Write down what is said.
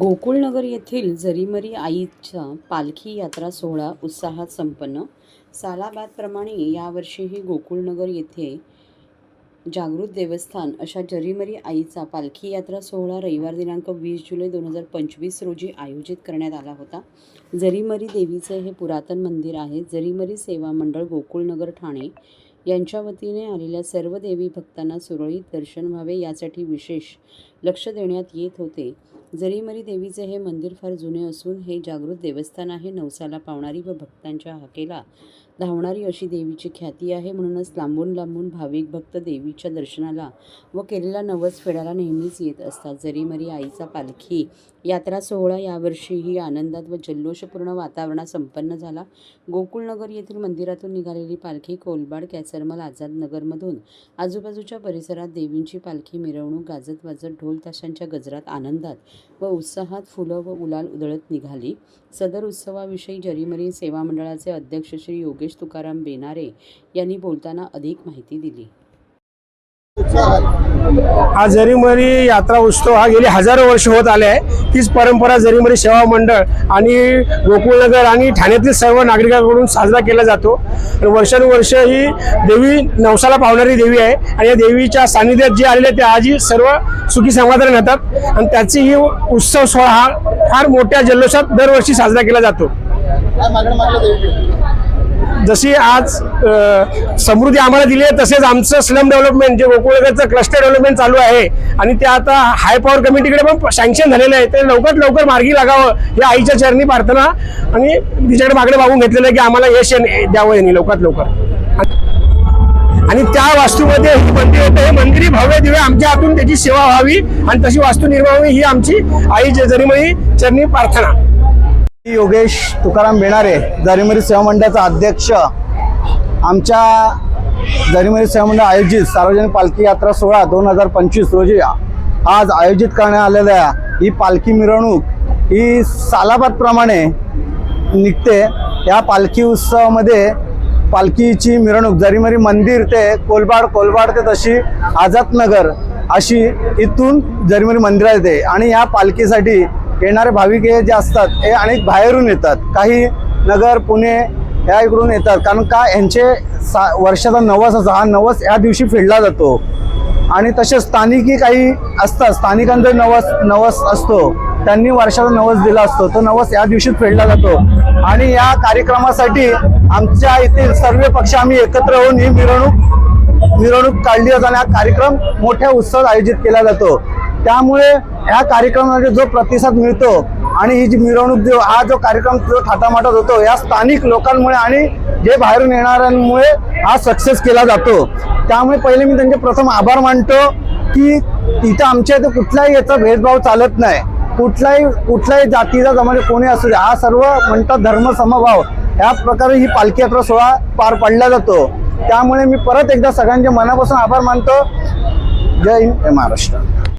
गोकुळनगर येथील जरीमरी आईचा पालखी यात्रा सोहळा उत्साहात संपन्न. सालाबादप्रमाणे यावर्षीही गोकुळनगर येथे जागृत देवस्थान अशा जरीमरी आईचा पालखी यात्रा सोहळा रविवार दिनांक वीस जुलै दोन हजार पंचवीस रोजी आयोजित करण्यात आला होता. जरीमरी देवीचे हे पुरातन मंदिर आहे. जरीमरी सेवा मंडळ गोकुळनगर ठाणे यांच्या वतीने आलेल्या सर्व देवी भक्तांना सुरळीत दर्शन व्हावे यासाठी विशेष लक्ष देण्यात येत होते. जरीमरी देवीचे हे मंदिर फार जुने असून हे जागृत देवस्थान आहे नवसाला पावणारी व भक्तांच्या हाकेला धावणारी अशी देवीची ख्याती आहे. म्हणूनच लांबून लांबून भाविक भक्त देवीच्या दर्शनाला व केलेल्या नवस फेडायला नेहमीच येत असतात. जरीमरी आईचा पालखी यात्रा सोहळा यावर्षीही आनंदात व जल्लोषपूर्ण वातावरणात संपन्न झाला. गोकुळनगर येथील मंदिरातून निघालेली पालखी कोलबाड कॅसरमल आझाद नगरमधून आजूबाजूच्या परिसरात देवींची पालखी मिरवणूक गाजत वाजत ढोल ताशांच्या गजरात आनंदात व उत्साहात फुलं व उलाल उधळत निघाली. सदर उत्सवाविषयी जरीमरी सेवा मंडळाचे अध्यक्ष श्री योगेश तुकाराम बेनारे यांनी बोलताना अधिक माहिती दिली. हा जरीमरी यात्रा उत्सव हा गेली हजारो वर्ष होत आले आहे. तीच परंपरा जरीमरी सेवा मंडळ आणि गोकुळनगर आणि ठाण्यातील सर्व नागरिकांकडून साजरा केला जातो. वर्षानुवर्ष ही देवी नवसाला पावणारी देवी आहे. आणि या देवीच्या सानिध्यात जे आलेले ते आजही सर्व सुखी समाधान राहतात. आणि त्याची ही उत्सव सोहळा हा फार मोठ्या जल्लोषात दरवर्षी साजरा केला जातो. जशी आज समृद्धी आम्हाला दिली आहे तसेच आमचं स्लम डेव्हलपमेंट जे गोकुळगडचं क्लस्टर डेव्हलपमेंट चालू आहे आणि ते आता हाय पॉवर कमिटीकडे पण सँक्शन झालेलं आहे ते लवकरात लवकर मार्गी लागावं या आईच्या चरणी प्रार्थना आणि तिच्याकडे मागणे मागून घेतलेलं आहे की आम्हाला यश द्यावं यांनी लवकरात लवकर. आणि त्या वास्तूमध्ये मंदिर होतं हे मंदिरी भव्य दिवे आमच्या हातून त्याची सेवा व्हावी आणि तशी वास्तू निर्माण व्हावी ही आमची आई जरीमळी चरणी प्रार्थना. योगेश तुकाराम बेणारे जरीमरी सेवा मंडळाचा अध्यक्ष आमच्या जरीमरी सेवा मंडळ आयोजित सार्वजनिक पालखी यात्रा सोहळा दोन हजार पंचवीस रोजी आज आयोजित करण्यात आलेल्या ही पालखी मिरवणूक ही सालाबादप्रमाणे निघते. या पालखी उत्सवामध्ये पालखीची मिरवणूक जरीमरी मंदिर ते कोलबाड कोलबाड ते तशी आझादनगर अशी इथून जरीमरी मंदिरात येते. आणि या पालखीसाठी येणारे भाविक हे जे असतात हे अनेक बाहेरून येतात. काही नगर पुणे या इकडून येतात. कारण का यांचे सा वर्षाचा नवस असा हा नवस या दिवशी फेडला जातो. आणि तसेच स्थानिकी काही असतात. स्थानिकांचा नवस नवस असतो त्यांनी वर्षाचा नवस दिला असतो. तो नवस या दिवशीच फेडला जातो. आणि या कार्यक्रमासाठी आमच्या येथील सर्व पक्ष आम्ही एकत्र होऊन ही मिरवणूक मिरवणूक काढली जाते आणि हा कार्यक्रम मोठ्या उत्सवात आयोजित केला जातो. त्यामुळे या कार्यक्रमामध्ये जो प्रतिसाद मिळतो आणि ही जी मिरवणूक जो हा जो कार्यक्रम जो थाटामाटात होतो या स्थानिक लोकांमुळे आणि जे बाहेरून येणाऱ्यांमुळे हा सक्सेस केला जातो. त्यामुळे पहिले मी त्यांचे प्रथम आभार मानतो की इथं आमच्या इथं कुठलाही याचा भेदभाव चालत नाही. कुठलाही कुठल्याही जातीचा जमाने कोणी असू दे हा सर्व म्हणतात धर्म समभाव या प्रकारे ही पालखी यात्रा सोहळा पार पडला जातो. त्यामुळे मी परत एकदा सगळ्यांचे मनापासून आभार मानतो. जय हिंद जय महाराष्ट्र.